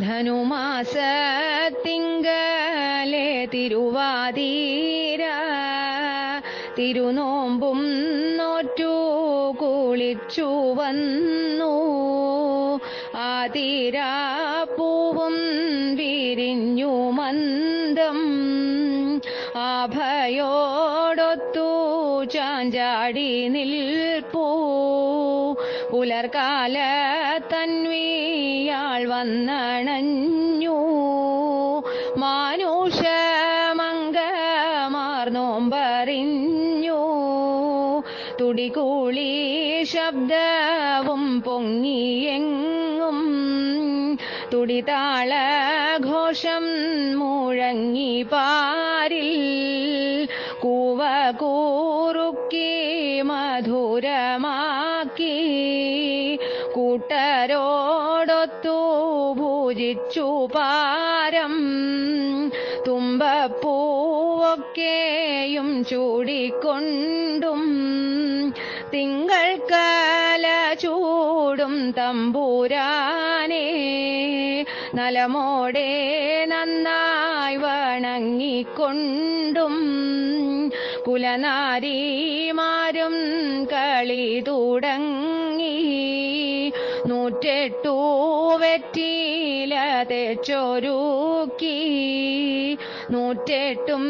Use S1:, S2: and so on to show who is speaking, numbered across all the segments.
S1: ധനുമാസത്തിങ്കലെ തിരുവാതീര. തിരുനോമ്പും നോറ്റു കുളിച്ചു വന്നു. ആതിരാപ്പൂവും വിരിഞ്ഞു മന്ദം. ആഭയോടൊത്തു ചാഞ്ചാടി നിൽപ്പൂ. പുലർകാല തൻവിയാൾ വന്നണഞ്ഞു. മാനുഷമംഗമാർന്നോമ്പറിഞ്ഞു തുടികൂളി ശബ്ദവും പൊങ്ങിയെങ്ങും. തുടിതാള ഘോഷം മുഴങ്ങി പാരിൽ. കൂവ കൂറുക്കി മധുരമാക്കി പൂജിച്ചു പാരം. തുമ്പപ്പൂവൊക്കെയും ചൂടിക്കൊണ്ടും തിങ്കൾ കല ചൂടും തമ്പൂരാനെ നലമോടെ നന്നായി വണങ്ങിക്കൊണ്ടും കുലനാരിമാരും കളി തുടങ്ങി. നൂറ്റെട്ടു തെച്ചൊരുക്കി. നൂറ്റെട്ടും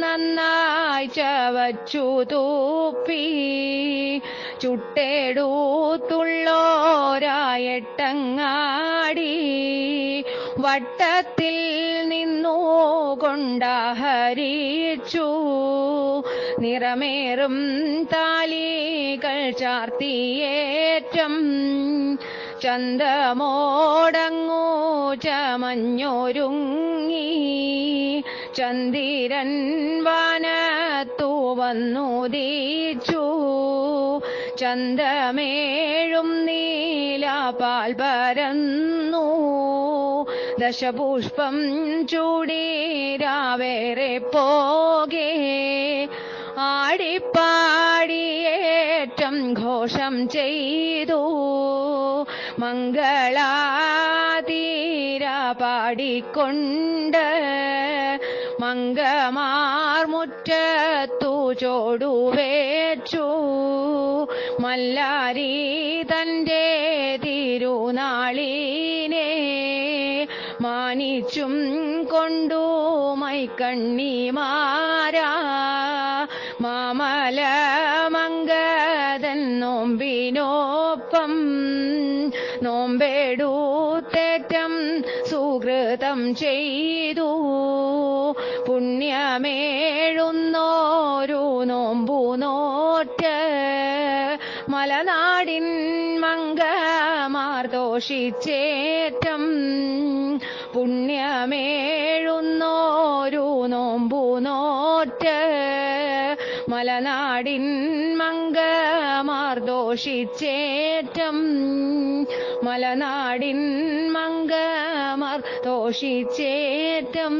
S1: നന്നായി ചവച്ചു തൂപ്പി. ചുട്ടെടുത്തുള്ളോരായെട്ടങ്ങാടി വട്ടത്തിൽ കൊണ്ടാഹരിച്ചു. നിറമേറും താലികൾ ചാർത്തിയേറ്റം. ചന്തമോടങ്ങൂ ചമഞ്ഞൊരുങ്ങി. ചന്ദിരൻ വാനത്തു വന്നു ദീച്ചു ചന്തമേഴും നീല പാൽ പരന്നു ദശപുഷ്പം ചൂടിരാവേറെ പോകെ. ആടിപ്പാടിയേറ്റം ഘോഷം ചെയ്തു. മംഗളാതീര പാടിക്കൊണ്ട് മംഗമാർമുറ്റത്തു ചോടുവേച്ചു മല്ലാരി തന്റെ തിരുനാളിനെ മാനിച്ചും കൊണ്ടു മൈക്കണ്ണിമാരാ മാമല മംഗതൻ നോമ്പിനോപ്പം നോമ്പെടുത്തേറ്റം സുഹൃതം ചെയ്തു. പുണ്യമേഴുന്നോരു നോമ്പു നോറ്റ് മലനാടിൻ മംഗമാർ ദോഷിച്ചേറ്റം പുണ്യമേഴുന്നോരു നോമ്പു നോറ്റ് മലനാടിൻ മങ്കമാർദോഷിച്ചേറ്റം മലനാടിൻ മംഗമാർ ദോഷിച്ചേറ്റം